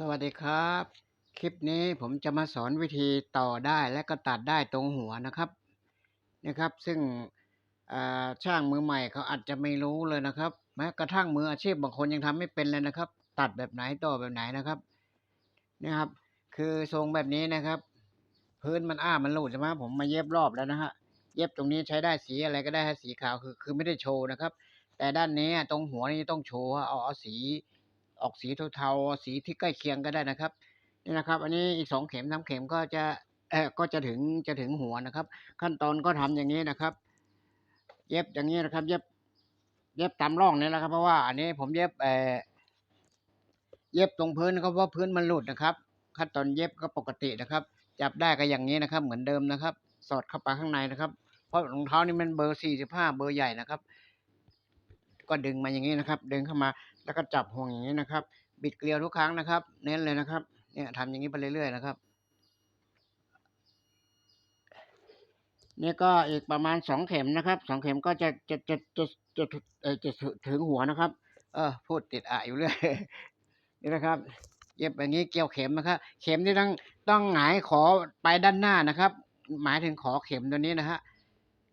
สวัสดีครับ คลิปนี้ผมจะมาสอนวิธีต่อได้และก็ตัดได้ตรงหัวนะครับนะครับ ซึ่งช่างมือใหม่เขาอาจจะไม่รู้เลยนะครับ แม้กระทั่งมืออาชีพบางคนยังทำไม่เป็นเลยนะครับ ตัดแบบไหนต่อแบบไหนนะครับนี่ครับ คือทรงแบบนี้นะครับ พื้นมันอ้ามันหลุดใช่ไหมผมมาเย็บรอบแล้วนะฮะเย็บตรงนี้ใช้ได้สีอะไรก็ได้สีขาวคือคือไม่ได้โชว์นะครับ แต่ด้านนี้ตรงหัวนี่ต้องโชว์เอาเอาสี ออกสีเทาๆสีที่ใกล้เคียงก็ได้นะครับนี่นะครับ อันนี้อีกสองเข็มสาเข็มก็จะเออก็จะถึงจะถึงหัวนะครับ ขั้นตอนก็ทำอย่างนี้นะครับ เย็บอย่างนี้นะครับ เย็บ เย็บตามร่องนี่แหละครับ เพราะว่าอันนี้ผมเย็บเออเย็บตรงพื้นนะครับเพราะพื้นมันหลุดนะครับ ขั้นตอนเย็บก็ปกตินะครับ จับได้ก็อย่างนี้นะครับ เหมือนเดิมนะครับ สอดเข้าไปข้างในนะครับ เพราะรองเท้านี่มันเบอร์สี่สิบห้าเบอร์ใหญ่นะครับ ก็ดึงมาอย่างนี้นะครับ ดึงเข้ามา แล้วก็จับห่วงอย่างนี้นะครับ บิดเกลียวทุกครั้งนะครับ เน้นเลยนะครับ เนี่ยทำอย่างนี้ไปเรื่อยๆนะครับนี่ก็อีกประมาณสองเข็มนะครับสองเข็มก็จะจะจะจะจะจะเออจะถึงหัวนะครับ เออพูดติดอะอยู่เรื่อยนี่นะครับเย็บอย่างนี้เกี่ยวเข็มนะครับ เข็มนี่ต้องต้องหงายขอไปด้านหน้านะครับ หมายถึงขอเข็มตัวนี้นะฮะ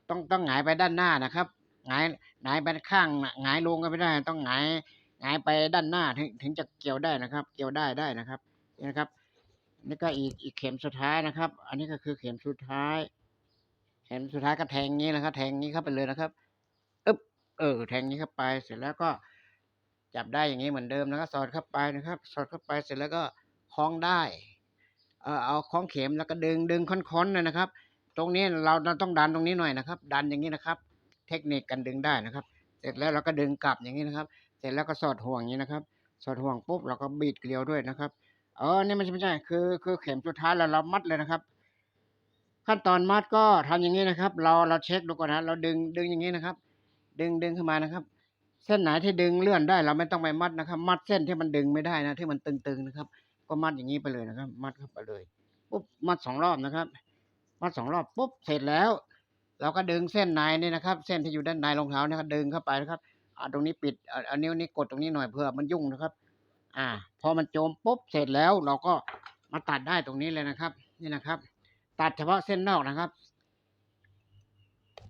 ต้องต้องหงายไปด้านหน้านะครับหงายหงายไปข้างหงายลงก็ไม่ได้ ต้องหงาย หงายไปด้านหน้าถึงถึงจะเกี่ยวได้นะครับ เกี่ยวได้ได้นะครับนี่นะครับนี่ก็อีกอีกเข็มสุดท้ายนะครับ อันนี้ก็คือเข็มสุดท้าย เข็มสุดท้ายก็แทงงี้นะครับ แทงงี้เข้าไปเลยนะครับอึ๊บเออ แทงนี้เข้าไปเสร็จแล้วก็จับได้อย่างนี้เหมือนเดิมนะครับ สอดเข้าไปนะครับ สอดเข้าไปเสร็จแล้วก็คล้องได้ เออเอาคล้องเข็มแล้วก็ดึงดึงค้อนๆเลยนะครับ ตรงนี้เราเราต้องดันตรงนี้หน่อยนะครับ ดันอย่างนี้นะครับ เทคนิคการดึงได้นะครับ เสร็จแล้วเราก็ดึงกลับอย่างนี้นะครับ สร็จแล้วก็สอดห่วงอย่างนี้นะครับ สอดห่วงปุ๊บเราก็บีดเกลียวด้วยนะครับเออนี่ไม่ใช่ไม่ใช่คือคือเข็มสุดท้ายแล้วเรามัดเลยนะครับ ขั้นตอนมัดก็ทำอย่างนี้นะครับ เราเราเช็คดูก่อนนะเราดึงดึงอย่างนี้นะครับ ดึงดึงขึ้นมานะครับ เส้นไหนที่ดึงเลื่อนได้ เราไม่ต้องไปมัดนะครับ มัดเส้นที่มันดึงไม่ได้นะ ที่มันตึงๆนะครับ ก็มัดอย่างนี้ไปเลยนะครับ มัดเข้าไปเลยปุ๊บมัดสองรอบนะครับ มัดสองรอบปุ๊บเสร็จแล้ว เราก็ดึงเส้นในนี่นะครับ เส้นที่อยู่ด้านในรองเท้านี่ยก็ดึงเข้าไปนะครับ อ่าตรงนี้ปิดเอาอานิ้วนี้กดตรงนี้หน่อยเพื่อมันยุ่งนะครับ อ่า พอมันโจมปุ๊บเสร็จแล้วเราก็มาตัดได้ตรงนี้เลยนะครับ นี่นะครับ ตัดเฉพาะเส้นนอกนะครับ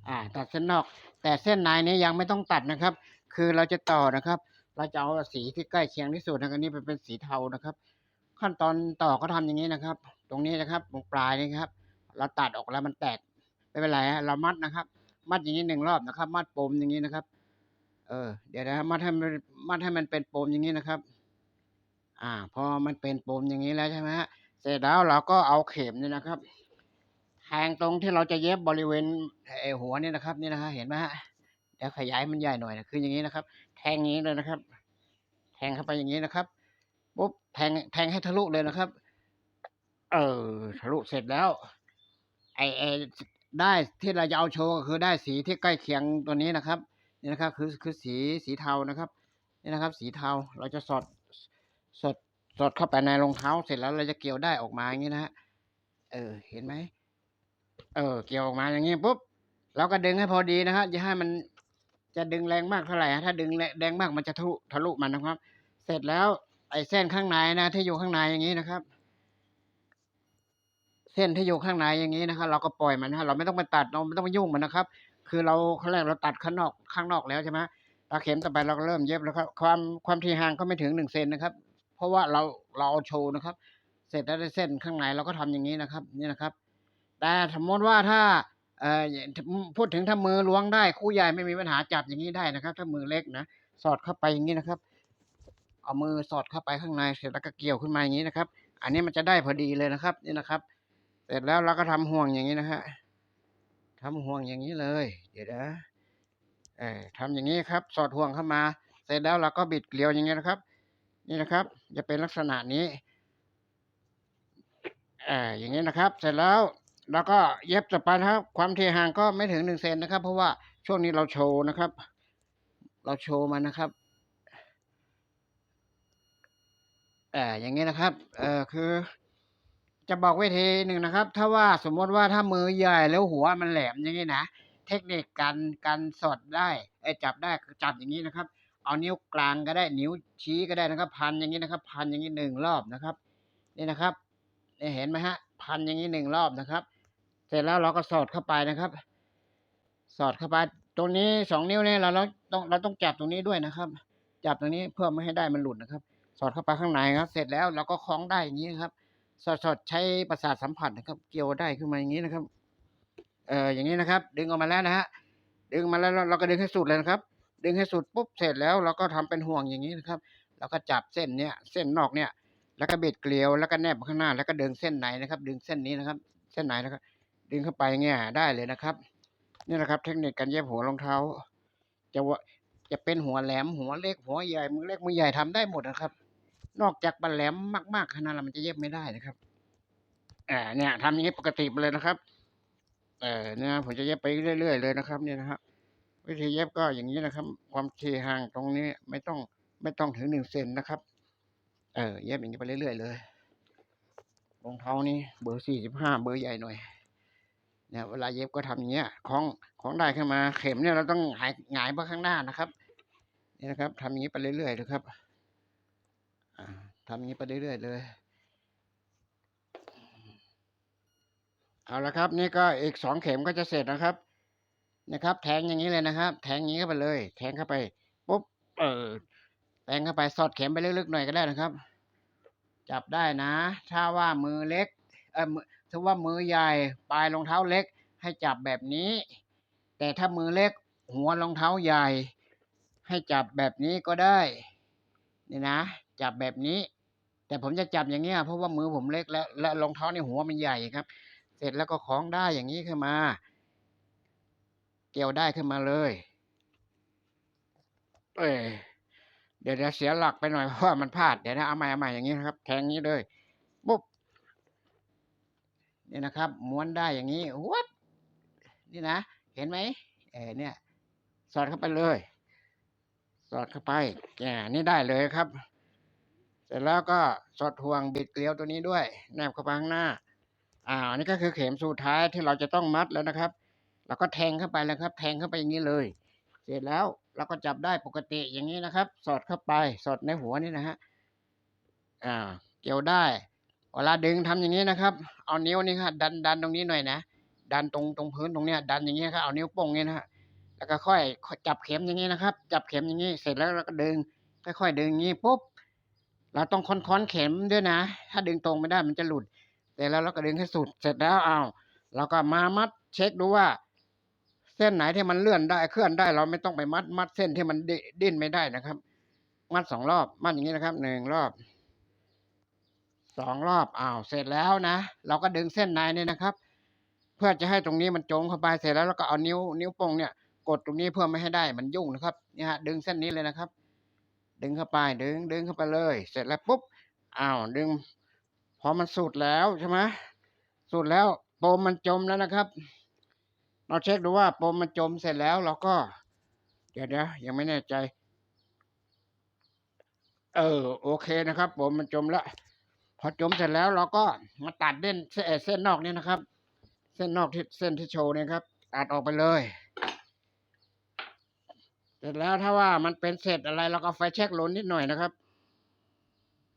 อ่า ตัดเส้นนอก แต่เส้นในนี้ยังไม่ต้องตัดนะครับ คือเราจะต่อนะครับ เราจะเอาสีที่ใกล้เคียงที่สุดนะครับอันนี้เป็นสีเทานะครับ ขั้นตอนต่อก็ทำอย่างนี้นะครับ ตรงนี้นะครับตรงปลายนี่ครับ เราตัดออกแล้วมันแตกไม่เป็นไรฮะเรามัดนะครับ มัดอย่างนี้หนึ่งรอบนะครับ มัดปมอย่างนี้นะครับ เออ เดี๋ยวนะมัดให้มันมัดให้มันเป็นปมอย่างนี้นะครับ อ่า พอมันเป็นปมอย่างนี้แล้วใช่ไหมฮะเสร็จแล้วเราก็เอาเข็มเนี่ยนะครับ แทงตรงที่เราจะเย็บบริเวณไอหัวนี่นะครับ นี่นะฮะเห็นไหมฮะเดี๋ยวขยายมันใหญ่หน่อยนะคืออย่างนี้นะครับ แทงอย่างนี้เลยนะครับ แทงเข้าไปอย่างนี้นะครับปุ๊บแทงแทงให้ทะลุเลยนะครับ เออทะลุเสร็จแล้ว ไอไอได้ที่เราจะเอาโชว์ก็คือได้สีที่ใกล้เคียงตัวนี้นะครับ นี่นะครับคือคือสีสีเทานะครับนี่นะครับ สีเทาเราจะสอดสอดสอดเข้าไปในรองเท้าเสร็จแล้วเราจะเกี่ยวได้ออกมาอย่างนี้นะฮะเออเห็นไหมเออ เกี่ยวออกมาอย่างนี้ปุ๊บเราก็ดึงให้พอดีนะฮะอย่าให้มันจะดึงแรงมากเท่าไหร่ถ้าดึงแรงมากมันจะทะลุทะลุมันนะครับ เสร็จแล้วไอ้เส้นข้างในนะที่อยู่ข้างในอย่างนี้นะครับ เส้นที่อยู่ข้างในอย่างนี้นะครับ เราก็ปล่อยมันนะเราไม่ต้องไปตัดเราไม่ต้องไปยุ่งมันนะครับ คือเราขั้นแรกเราตัดข้างนอกข้างนอกแล้วใช่ไหมตาเข็มต่อไปเราก็เริ่มเย็บแล้วครับความความที่ห่างก็ไม่ถึงหนึ่งเซนนะครับ เพราะว่าเราเราเอาโชว์นะครับ เสร็จแล้วได้เส้นข้างในเราก็ทำอย่างนี้นะครับ นี่นะครับ แต่สมมติว่าถ้าเอ่อพูดถึงถ้ามือล้วงได้คู่ใหญ่ไม่มีปัญหาจับอย่างนี้ได้นะครับ ถ้ามือเล็กนะสอดเข้าไปอย่างนี้นะครับ เอามือสอดเข้าไปข้างในเสร็จแล้วก็เกี่ยวขึ้นมาอย่างนี้นะครับ อันนี้มันจะได้พอดีเลยนะครับ นี่นะครับ เสร็จแล้วเราก็ทำห่วงอย่างนี้นะฮะ ทำห่วงอย่างนี้เลย เดี๋ยวนะเออทำอย่างนี้ครับ สอดห่วงเข้ามา เสร็จแล้วเราก็บิดเกลียวอย่างนี้นะครับ นี่นะครับจะเป็นลักษณะนี้เอออย่างนี้นะครับ เสร็จแล้วเราก็เย็บต่อไปนครับ ความที่ห่างก็ไม่ถึงหนึ่งเซนนะครับ เพราะว่าช่วงนี้เราโชว์นะครับ เราโชว์มันนะครับเอออย่างนี้นะครับ เออคือ จะบอกวิธีหนึ่งนะครับ ถ้าว่าสมมติว่าถ้ามือใหญ่แล้วหัวมันแหลมอย่างนี้นะ เทคนิคการการสอดได้ไอ้จับได้จับอย่างนี้นะครับ เอานิ้วกลางก็ได้นิ้วชี้ก็ได้นะครับ พันอย่างนี้นะครับ พันอย่างนี้หนึ่งรอบนะครับนี่นะครับนี่เห็นไหมฮะ พันอย่างนี้หนึ่งรอบนะครับ เสร็จแล้วเราก็สอดเข้าไปนะครับ สอดเข้าไปตรงนี้สองนิ้วเนี่ยเราเราต้องเราต้องจับตรงนี้ด้วยนะครับ จับตรงนี้เพื่อไม่ให้ได้มันหลุดนะครับ สอดเข้าไปข้างในครับ เสร็จแล้วเราก็คล้องได้อย่างนี้ครับ สอดสอดใช้ประสาทสัมผัสนะครับ เกี่ยวได้ขึ้นมาอย่างนี้นะครับ เอ่ออย่างนี้นะครับ ดึงออกมาแล้วนะฮะดึงมาแล้วเราเราก็ดึงให้สุดเลยนะครับ ดึงให้สุดปุ๊บเสร็จแล้วเราก็ทำเป็นห่วงอย่างนี้นะครับแล้วก็จับเส้นเนี้ยเส้นนอกเนี่ยแล้วก็บิดเกลียวแล้วก็แนบข้างหน้า แล้วก็ดึงเส้นไหนนะครับ ดึงเส้นนี้นะครับ เส้นไหนนะครับดึงเข้าไปเงี้ยได้เลยนะครับนี่นะครับ เทคนิคการเย็บหัวรองเท้า จะว่าจะเป็นหัวแหลมหัวเล็กหัวใหญ่มือเล็กมือใหญ่ทำได้หมดนะครับ นอกจากบันแหลมมากๆขนาดนั้นมันจะเย็บไม่ได้นะครับอ่าเนี่ยทำอย่างนี้ปกติไปเลยนะครับ เออเนี่ยผมจะเย็บไปเรื่อยๆเลยนะครับ เนี่ยนะครับวิธีเย็บก็อย่างนี้นะครับ ความถี่ห่างตรงนี้ไม่ต้องไม่ต้องถึงหนึ่งเซนนะครับ เออเย็บอย่างนี้ไปเรื่อยๆเลยรองเท้านี่เบอร์สี่สิบห้าเบอร์ใหญ่หน่อยเนี่ยเวลาเย็บก็ทำอย่างเงี้ยของของได้ขึ้นมาเข็มเนี่ยเราต้องหงายหงายไปข้างหน้านะครับ นี่นะครับทำอย่างนี้ไปเรื่อยๆนะครับ ทำอย่างนี้ไปเรื่อยๆเลย เอาละครับ นี่ก็อีกสองเข็มก็จะเสร็จนะครับ นะครับ แทงอย่างนี้เลยนะครับ แทงอย่างนี้เข้าไปเลย แทงเข้าไปปุ๊บเออแทงเข้าไปสอดเข็มไปลึกๆหน่อยก็ได้นะครับ จับได้นะ ถ้าว่ามือเล็ก เออมือถ้าว่ามือใหญ่ปลายรองเท้าเล็ก ให้จับแบบนี้ แต่ถ้ามือเล็ก หัวรองเท้าใหญ่ ให้จับแบบนี้ก็ได้ นี่นะ จับแบบนี้ แต่ผมจะจับอย่างเงี้ยเพราะว่ามือผมเล็กแล้วและรองเท้าในหัวมันใหญ่ครับ เสร็จแล้วก็คล้องได้อย่างนี้ขึ้นมา เกี่ยวได้ขึ้นมาเลย เอ้ยเดี๋ยวเดี๋ยวเสียหลักไปหน่อยเพราะว่ามันพลาดเดี๋ยวนะเอาใหม่เอาใหม่อย่างนี้นะครับ แทงนี้เลยปุ๊บนี่นะครับ ม้วนได้อย่างนี้วัดนี่นะเห็นไหมเออเนี่ย สอดเข้าไปเลย สอดเข้าไปแกนี่ได้เลยครับ ร็จแล้วก็สอดห่วงบิดเกลียวตัวนี้ด้วย แนบเข้าไปข้างหน้าอ่าอันนี้ก็คือเข็มสุดท้ายที่เราจะต้องมัดแล้วนะครับเราก็แทงเข้าไปแล้วครับ แทงเข้าไปอย่างนี้เลย เสร็จแล้วเราก็จับได้ปกติอย่างนี้นะครับ สอดเข้าไปสอดในหัวนี่นะฮะอ่าเกี่ยวได้เวลาดึงทำอย่างนี้นะครับ เอานิ้วนี่ครับดันดันตรงนี้หน่อยนะดันตรงตรงพื้นตรงเนี้ยดันอย่างนี้ครับเอานิ้วโป้งนี่นะฮะแล้วก็ค่อยจับเข็มอย่างนี้นะครับ จับเข็มอย่างนี้เสร็จแล้วเราก็ดึงค่อยๆดึงอย่างนี้ปุ๊บ เราต้องค้อนๆเข็มด้วยนะ ถ้าดึงตรงไม่ได้มันจะหลุดเสร็จแล้วเราก็ดึงให้สุด เสร็จแล้วเอาเราก็มามัดเช็คดูว่า เส้นไหนที่มันเลื่อนได้เคลื่อนได้ เราไม่ต้องไปมัด มัดเส้นที่มันดิดิ้นไม่ได้นะครับ มัดสองรอบมัดอย่างนี้นะครับหนึ่งรอบสองรอบอ้าวเสร็จแล้วนะ เราก็ดึงเส้นในเนี่ยนะครับ เพื่อจะให้ตรงนี้มันจงเข้าไปเสร็จแล้วเราก็เอานิ้วนิ้วโป้งเนี่ย กดตรงนี้เพื่อไม่ให้ได้มันยุ่งนะครับเนี่ยฮะดึงเส้นนี้เลยนะครับ ดึงเข้าไปดึงดึงเข้าไปเลย เสร็จแล้วปุ๊บอ้าวดึง พอมันสุดแล้วใช่ไหมสุดแล้วโปมมันจมแล้วนะครับ เราเช็คดูว่าโปมมันจมเสร็จแล้วเราก็ เดี๋ยวเดี๋ยวยังไม่แน่ใจ เออโอเคนะครับโปมมันจมแล้วพอจมเสร็จแล้วเราก็มาตัดเส้นเส้นเส้นนอกเนี่ยนะครับ เส้นนอกที่เส้นที่โชว์เนี่ยครับ ตัดออกไปเลย เสร็จแล้วถ้าว่ามันเป็นเศษอะไรเราก็ไฟแช็กหล้นนิดหน่อยนะครับ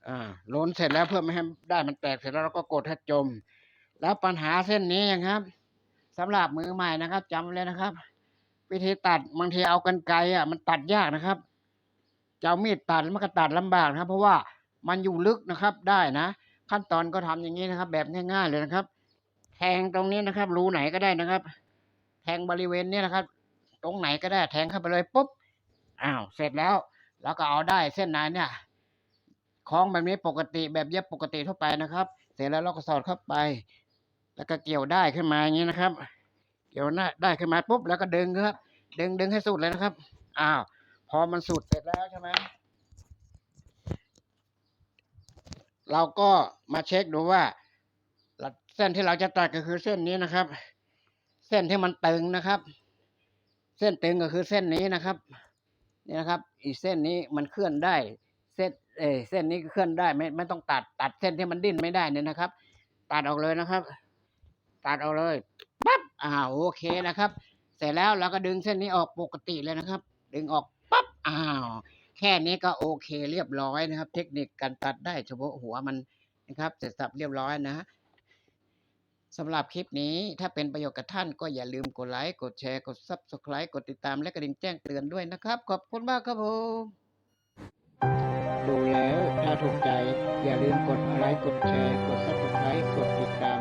อ่าหล้นเสร็จแล้วเพื่อไม่ให้ได้มันแตกเสร็จแล้วเราก็กดให้จม แล้วปัญหาเส้นนี้นะครับสำหรับมือใหม่นะครับจำไว้เลยนะครับ วิธีตัดบางทีเอากันไกรอะ มันตัดยากนะครับจะเอามีดตัดมันก็ตัดลำบากนะครับ เพราะว่ามันอยู่ลึกนะครับได้นะขั้นตอนก็ทำอย่างนี้นะครับ แบบง่ายๆเลยนะครับ แทงตรงนี้นะครับ รูไหนก็ได้นะครับ แทงบริเวณนี้นะครับ ตรงไหนก็ได้แทงเข้าไปเลยปุ๊บ อ้าวเสร็จแล้วเราก็เอาได้เส้นในเนี่ยคล้องแบบนี้ปกติแบบเย็บปกติทั่วไปนะครับ เสร็จแล้วเราก็สอดเข้าไป แล้วก็เกี่ยวได้ขึ้นมาอย่างนี้นะครับ เกี่ยวหน้าได้ขึ้นมาปุ๊บแล้วก็ดึงครับ ดึงดึงให้สุดเลยนะครับอ้าวพอมันสุดเสร็จแล้วใช่ไหมเราก็มาเช็คดูว่าเส้นที่เราจะตัดก็คือเส้นนี้นะครับ เส้นที่มันตึงนะครับ เส้นตึงก็คือเส้นนี้นะครับ นี่นะครับ อีเส้นนี้มันเคลื่อนได้เส้นเอเส้นนี้เคลื่อนได้ไม่ไม่ต้องตัดตัดเส้นที่มันดิ้นไม่ได้เนี่ยนะครับ ตัดออกเลยนะครับ ตัดออกเลยปั๊บอ่าโอเคนะครับ เสร็จแล้วเราก็ดึงเส้นนี้ออกปกติเลยนะครับ ดึงออกปั๊บอ้าวแค่นี้ก็โอเคเรียบร้อยนะครับ เทคนิคการตัดได้เฉพาะหัวมันนะครับ เสร็จสับเรียบร้อยนะ สำหรับคลิปนี้ถ้าเป็นประโยชน์กับท่านก็อย่าลืมกดไลค์ กดแชร์ กด Subscribe กดติดตามและกระดิ่งแจ้งเตือนด้วยนะครับ ขอบคุณมากครับผมดูแล้วถ้าถูกใจ อย่าลืมกดไลค์ กดแชร์ กด Subscribe กดติดตาม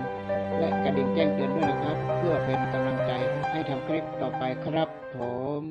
และกระดิ่งแจ้งเตือนด้วยนะครับ เพื่อเป็นกำลังใจให้ทำคลิปต่อไปครับผม